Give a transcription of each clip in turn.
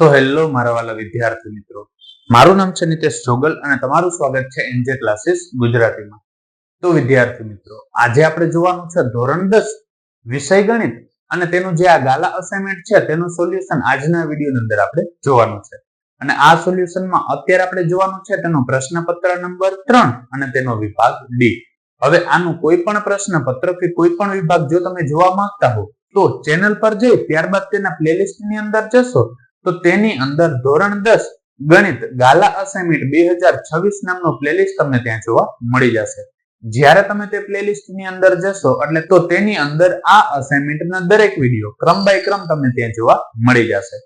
So hello મારા વાલા વિદ્યાર્થી મિત્રો. મારું નામ છે નિતેશ જોગલ અને તમારું સ્વાગત છે એનજે ક્લાસીસ ગુજરાતીમાં. તો વિદ્યાર્થી મિત્રો, આજે આપણે જોવાનું છે ધોરણ દસ, વિષય ગણિત અને તેનું જે આ ગાલા અસાઇનમેન્ટ છે તેનું સોલ્યુશન આજના વિડીયોની અંદર આપણે જોવાનું છે. અને આ સોલ્યુશનમાં અત્યારે આપણે જોવાનું છે તેનો પ્રશ્નપત્ર નંબર ત્રણ અને તેનો વિભાગ ડી હવે આનું કોઈ પણ પ્રશ્નપત્ર કે કોઈ પણ વિભાગ જો તમે જોવા માંગતા હો, તો ચેનલ પર જઈ ત્યારબાદ તેના પ્લેલિસ્ટની અંદર જશો. તો તેની અંદર ધોરણ દસ ગણિત ગાલા અસાઇનમેન્ટ બે હજાર છવ્વીસ નામનો પ્લેલિસ્ટ તમને ત્યાં જોવા મળી જશે. જ્યારે તમે તે પ્લેલિસ્ટની અંદર જશો, એટલે તો તેની અંદર આ અસાઇનમેન્ટના દરેક વીડિયો ક્રમ બાય ક્રમ તમને ત્યાં જોવા મળી જશે.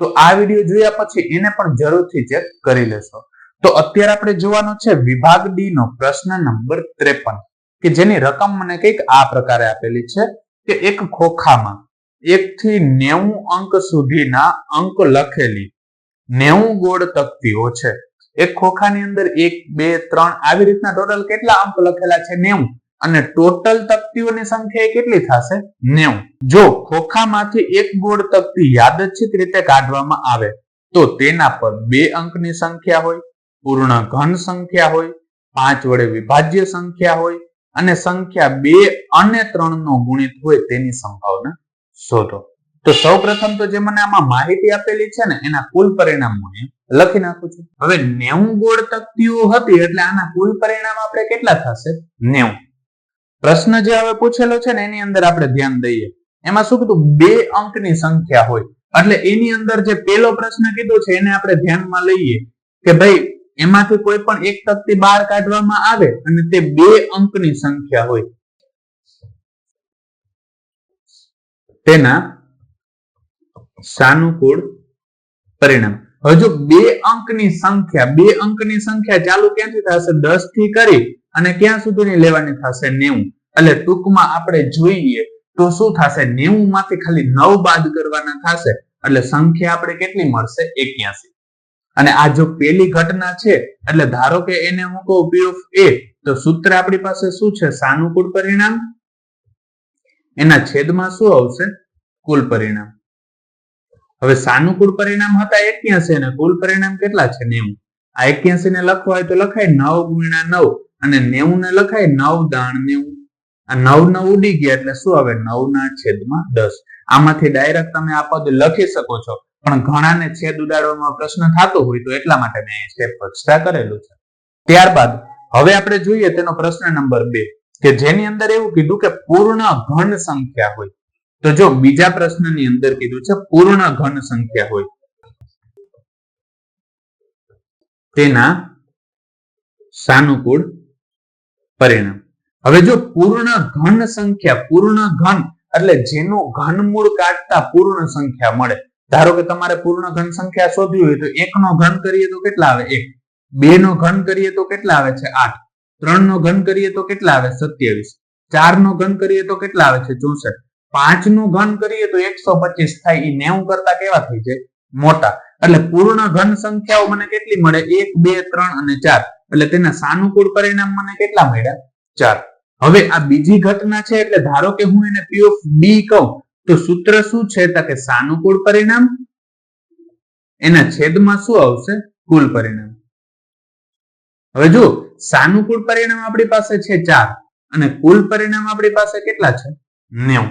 તો આ વીડિયો જોયા પછી એને પણ જરૂરથી ચેક કરી લેશો. તો અત્યારે આપણે જોવાનો છે વિભાગ ડી નો પ્રશ્ન નંબર ત્રેપન, કે જેની રકમ મને કંઈક આ પ્રકારે આપેલી છે કે એક ખોખામાં એક થી નેવું અંક સુધીના અંક લખેલી નેવું ગોળ તકતીઓ છે. એક ખોખાની અંદર એક, બે, ત્રણ આવી રીતના ટોટલ કેટલા અંક લખેલા છે? નેવું. અને ટોટલ તકતીઓની સંખ્યા કેટલી થશે? નેવું. જો ખોખામાંથી એક ગોળ તકતી યાદચ્છિત રીતે કાઢવામાં આવે, તો તેના પર બે અંકની સંખ્યા હોય, પૂર્ણ ઘન સંખ્યા હોય, પાંચ વડે વિભાજ્ય સંખ્યા હોય, અને સંખ્યા બે અને ત્રણ નો ગુણિત હોય તેની સંભાવના શોધો. તો સૌ પ્રથમ તો જે મને આમાં માહિતી આપેલી છે ને, એના કુલ પરિણામ હું લખી નાખું છું. હવે નેવું ગોળ તકતીઓ હતી એટલે આના કુલ પરિણામ આપણે કેટલા થશે? નેવું. પ્રશ્ન જે હવે પૂછેલો છે ને, એની અંદર આપણે ધ્યાન દઈએ. એમાં શું કીધું? બે અંકની સંખ્યા હોય. એટલે એની અંદર જે પેલો પ્રશ્ન કીધો છે, એને આપણે ધ્યાનમાં લઈએ કે ભાઈ, એમાંથી કોઈ પણ એક તકતી બહાર કાઢવામાં આવે અને તે બે અંકની સંખ્યા હોય. તેના સાનુકૂળ પરિણામ. હવે જો બે અંકની સંખ્યા, બે અંકની સંખ્યા ચાલુ ક્યાંથી થશે? દસથી કરી અને ક્યાં સુધીની લેવાની થશે? નેવું. એટલે ટૂંકમાં આપણે જોઈએ તો શું થશે? નેવું માંથી ખાલી નવ બાદ કરવાના થશે. એટલે સંખ્યા આપણે કેટલી મળશે? એક્યાસી. અને આ જો પેલી ઘટના છે, એટલે ધારો કે એને હું કહું પી ઓફ એ તો સૂત્ર આપણી પાસે શું છે? સાનુકૂળ પરિણામ એના છેદમાં શું આવશે? કુલ પરિણામ. હવે સાનુકૂળ પરિણામ હતા એક્યાસી અને કુલ પરિણામ કેટલા છે? નેવું. આ એક્યાસી ને લખવા હોય તો લખાય નવ ગુણ્યા નવ અને નેવું ને લખાય નવ દાણ નેવું. આ નવ નવ ઉડી ગયા એટલે શું આવે? નવ ના છેદમાં દસ. આમાંથી ડાયરેક્ટ તમે આ પદ લખી શકો છો. પણ ઘણાને છેદ ઉડાડવામાં પ્રશ્ન થતો હોય તો એટલા માટે મેં સ્ટેપ એક્સ્ટ્રા કરેલું છે. ત્યારબાદ, હવે આપણે જોઈએ તેનો પ્રશ્ન નંબર બે. કે જેની અંદર એવું કીધું કે પૂર્ણ ઘન સંખ્યા હોય. તો જો બીજા પ્રશ્નની અંદર કીધું છે પૂર્ણ ઘન સંખ્યા હોય. તેના સાનુકૂળ પરિણામ. હવે જો પૂર્ણ ઘન સંખ્યા, પૂર્ણ ઘન, એટલે જેનું ઘનમૂળ કાઢતા પૂર્ણ સંખ્યા મળે. ધારો કે તમારે પૂર્ણ ઘન સંખ્યા શોધવી હોય તો એક નો ઘન કરીએ તો કેટલા આવે? એક. બે નો ઘન કરીએ તો કેટલા આવે છે? આઠ. ત્રણ નો ઘન કરીએ તો કેટલા આવે? સત્યાવીસ. ચાર નો ઘન કરીએ તો કેટલા આવે છે? ચોસઠ. પાંચનું ઘન કરીએ તો એકસો પચીસ થાય. એ નેવું કરતા કેવા થઈ જાય? મોટા. એટલે પૂર્ણ ઘન સંખ્યાઓ મને કેટલી મળે? એક, બે, ત્રણ અને ચાર. એટલે તેના સાનુકૂળ પરિણામ મને કેટલા મળ્યા? ચાર. હવે આ બીજી ઘટના છે, એટલે ધારો કે હું એને પી ઓફ બી કહું, તો સૂત્ર શું છે? તો કે સાનુકૂળ પરિણામ. એના છેદમાં શું આવશે? કુલ પરિણામ. હવે જો સાનુકૂળ પરિણામ આપણી પાસે છે ચાર અને કુલ પરિણામ આપણી પાસે કેટલા છે? નેવું.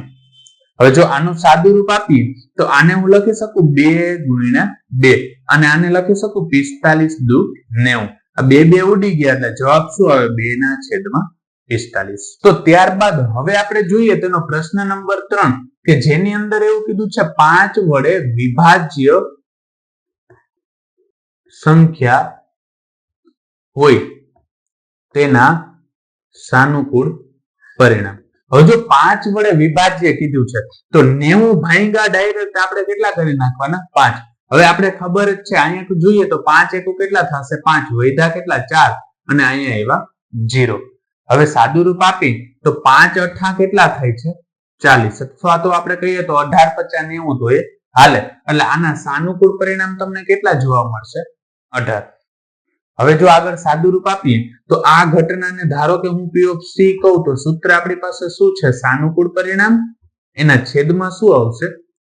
હવે જો આનું સાદું રૂપ આપીએ, તો આને હું લખી શકું બે ગુણ્યા બે અને આને લખી શકું પિસ્તાલીસ દુ નેવું. આ બે બે ઉડી ગયા, એટલે જવાબ શું આવે? બે ના છેદમાં પિસ્તાલીસ. તો ત્યારબાદ હવે આપણે જોઈએ તેનો પ્રશ્ન નંબર ત્રણ, કે જેની અંદર એવું કીધું છે, પાંચ વડે વિભાજ્ય સંખ્યા હોય. તેના સાનુકૂળ પરિણામ. હવે જો પાંચ વડે વિભાજ્ય કીધું છે, તો નેવું ભાંગા ડાયરેક્ટ આપણે કેટલા કરી નાખવાના? પાંચ. હવે આપણે ખબર જ છે, અહીંયા જોઈએ તો પાંચ એકુ કેટલા થશે? પાંચ. વૈધા કેટલા? ચાર. અને અહીંયા એવા જીરો હવે સાદું રૂપ આપી, તો પાંચ અઠા કેટલા થાય છે? ચાલીસ. અથવા તો આપણે કહીએ તો અઢાર પચાસ નેવું તો એ હાલે. એટલે આના સાનુકૂળ પરિણામ તમને કેટલા જોવા મળશે? અઢાર. હવે જો આગળ સાદું રૂપ આપીએ, તો આ ઘટનાને ધારો કે હું પી ઓફ સી કહું, તો સૂત્ર આપણી પાસે શું છે? સાનુકૂળ પરિણામ? એના છેદમાં શું આવશે?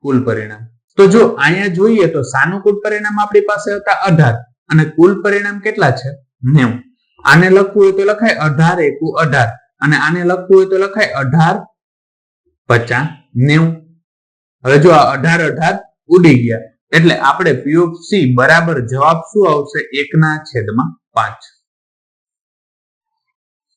કુલ પરિણામ. તો જો અહીંયા જોઈએ, તો સાનુકૂળ પરિણામ આપણી પાસે હતા અઢાર. અને કુલ પરિણામ કેટલા છે? નેવું. આને લખવું હોય તો લખાય અઢાર એકુ અઢાર. અને આને લખવું હોય તો લખાય અઢાર પચાસ નેવું. હવે જો આ અઢાર અઢાર ઉડી ગયા એટલે આપણે પી ઓફ સી બરાબર જવાબ શું આવશે? એકના છેદમાં પાંચ.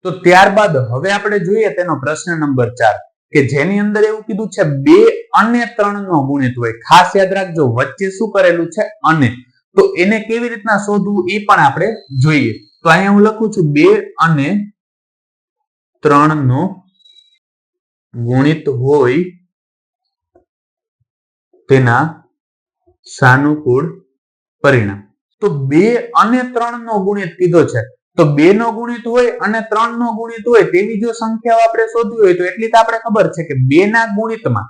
તો ત્યારબાદ હવે આપણે જોઈએ તેનો પ્રશ્ન નંબર ચાર, કે જેની અંદર એવું કીધું છે, બે અને ત્રણ નો ગુણિત હોય. ખાસ યાદ રાખજો, વચ્ચે શું કરેલું છે? અને. તો એને કેવી રીતના શોધવું એ પણ આપણે જોઈએ. તો અહીંયા હું લખું છું, બે અને ત્રણ નો ગુણિત હોય તેના સાનુકૂળ પરિણામ. તો બે અને ત્રણ નો ગુણિત કીધો છે. તો બે નો ગુણિત હોય અને ત્રણ નો ગુણિત હોય તેવી જો સંખ્યાઓ આપણે શોધવી હોય, તો એટલી તો આપણે ખબર છે કે બે ના ગુણિતમાં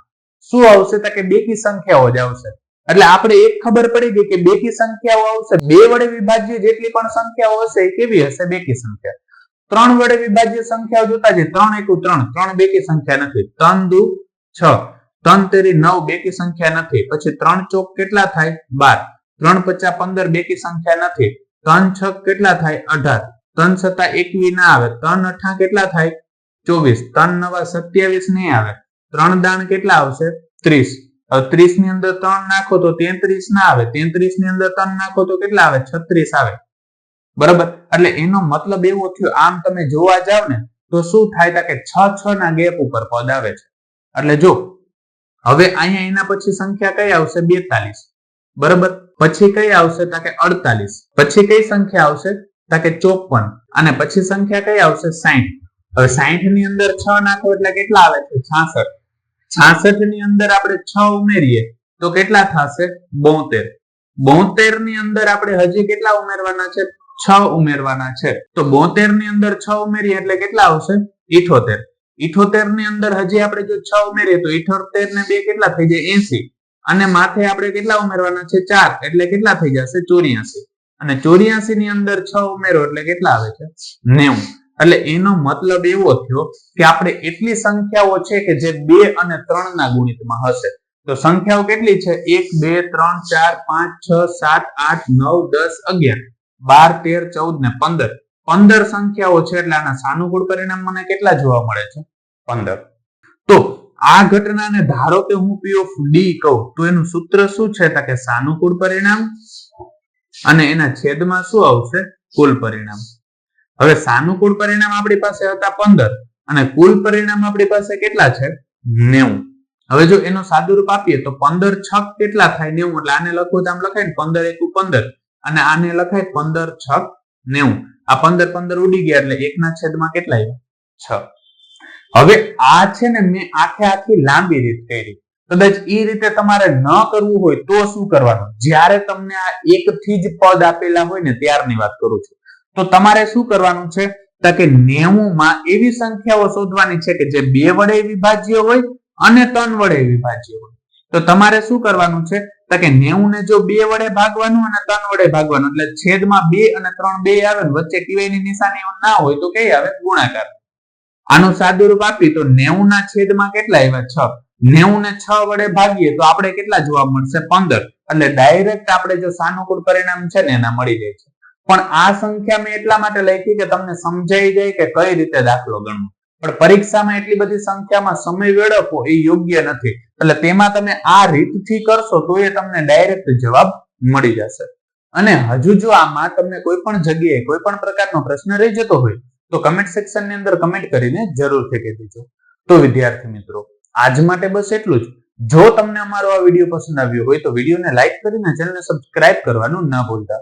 શું આવશે? તો કે બે કી સંખ્યાઓ જ આવશે. એટલે આપણે એક ખબર પડી ગઈ કે બે કી સંખ્યાઓ આવશે. બે વડે વિભાજ્ય જેટલી પણ સંખ્યાઓ હશે, એ કેવી હશે? બે કી સંખ્યા. ત્રણ વડે વિભાજ્ય સંખ્યાઓ જોતા છે ત્રણ એકુ ત્રણ. ત્રણ બે કી સંખ્યા નથી. ત્રણ દુ છ. ત્રણ તેરી નવ બે કી સંખ્યા નથી. પછી ત્રણ ચોક કેટલા થાય? બાર. ત્રણ પચાસ પંદર બે કી સંખ્યા નથી. ત્રણ છ કેટલા થાય? અઢાર. ત્રણ સત્તા એકવી ના આવે. ત્રણ અઠા કેટલા થાય? ચોવીસ. ત્રણ નવા સત્યાવીસ નહીં આવે. ત્રણ દાણ કેટલા આવશે? ત્રીસ. ત્રીસની અંદર ત્રણ નાખો તો તેત્રીસ ના આવે. તેત્રીસની અંદર ત્રણ નાખો તો કેટલા આવે? છત્રીસ આવે. બરાબર? એટલે એનો મતલબ એવો થયો, આમ તમે જોવા જાવ ને, તો શું થાય? કે છ છ ના ગેપ ઉપર પદ આવે છે. એટલે જો હવે અહીંયા એના પછી સંખ્યા કઈ આવશે? બેતાલીસ. બરાબર? પછી કઈ આવશે? તાકે અડતાલીસ. પછી કઈ સંખ્યા આવશે? તાકે ચોપન. અને પછી સંખ્યા કઈ આવશે? સાહીઠ હવે સાહીઠની અંદર છ નાખો એટલે કેટલા આવે છે? છાસઠ. છાસઠની અંદર આપણે છ ઉમેરીએ તો કેટલા થશે? બોતેર. બોતેરની અંદર આપણે હજી કેટલા ઉમેરવાના છે? છ ઉમેરવાના છે. તો બોતેરની અંદર છ ઉમેરીએ એટલે કેટલા આવશે? ઇઠોતેર. ઇઠોતેરની અંદર હજી આપણે જો છ ઉમેરીએ તો ઇઠોતેર ને બે કેટલા થઈ જાય? એસી. અને માથે આપણે કેટલા ઉમેરવાના છે? ચાર. એટલે કેટલા થઈ જશે? ચોર્યાસી. અને ચોર્યાસી ની અંદર છ ઉમેરો એટલે કેટલા આવે છે? નેવું. એટલે એનો મતલબ એવો થયો કે આપણે એટલી સંખ્યાઓ છે કે જે બે અને ત્રણ ના ગુણિતમાં હશે. તો સંખ્યાઓ કેટલી છે? એક, બે, ત્રણ, ચાર, પાંચ, છ, સાત, આઠ, નવ, દસ, અગિયાર. બાર, તેર, ચૌદ ને પંદર. પંદર સંખ્યાઓ છે એટલે આના સાનુકૂળ પરિણામ મને કેટલા જોવા મળે છે? પંદર. તો આ ઘટનાને ધારો કે હું પી ઓફ ડી કહું, તો એનું સૂત્ર શું છે? કે સાનુકૂળ પરિણામ અને એના છેદમાં શું આવશે? કુલ પરિણામ. હવે સાનુકૂળ પરિણામ આપણી પાસે હતા પંદર અને કુલ પરિણામ આપણી પાસે કેટલા છે? નેવું. હવે જો એનો સાદુરૂપ આપીએ તો પંદર છક કેટલા થાય? નેવું. એટલે આને લખવું તો આમ લખાય ને પંદર એકુ પંદર. અને આને લખાય પંદર છક નેવું. આ પંદર પંદર ઉડી ગયા એટલે એકના છેદમાં કેટલા આવ્યા? છ. હવે આ છે ને મેં આખે આખી લાંબી રીત કરી. કદાચ એ રીતે તમારે ન કરવું હોય તો શું કરવાનું? જ્યારે તમને આ એક થી જ પદ આપેલા હોય ને ત્યારની વાત કરું છું. તો તમારે શું કરવાનું છે? તો કે નેવું માં એવી સંખ્યાઓ શોધવાની છે કે જે બે વડે વિભાજ્ય હોય અને ત્રણ વડે વિભાજ્ય હોય. તો તમારે શું કરવાનું છે? તો કે નેવું ને જો બે વડે ભાગવાનું અને ત્રણ વડે ભાગવાનું, એટલે છેદમાં બે અને ત્રણ બે આવે ને વચ્ચે ટીવાયની નિશાની ના હોય તો કઈ આવે? ગુણાકાર. આનું સાદુરૂપ આપી તો નેવું ના છેદમાં કેટલા આવ્યા? છ. નેવું ને છ વડે ભાગીએ તો આપણે કેટલા જોવા મળશે? પંદર. એટલે ડાયરેક્ટ આપણે જો સાનુકૂળ પરિણામ છે ને એના મળી જાય છે. પણ આ સંખ્યા મેં એટલા માટે લખી કે તમને સમજાઈ જાય કે કઈ રીતે દાખલો ગણવો. પણ પરીક્ષામાં એટલી બધી સંખ્યામાં સમય વેડફો એ યોગ્ય નથી. એટલે તેમાં તમે આ રીતથી કરશો તો એ તમને ડાયરેક્ટ જવાબ મળી જશે. અને હજુ જો આમાં તમને કોઈ પણ જગ્યાએ કોઈ પણ પ્રકારનો પ્રશ્ન રહી જતો હોય, તો કમેન્ટ સેક્શનની અંદર કમેન્ટ કરીને જરૂરથી કહી દેજો. તો વિદ્યાર્થી મિત્રો, આજ માટે બસ એટલું જ. જો તમને અમારો આ વીડિયો પસંદ આવ્યો હોય તો વિડીયોને લાઈક કરીને ચેનલને સબસ્ક્રાઇબ કરવાનું ન ભૂલતા.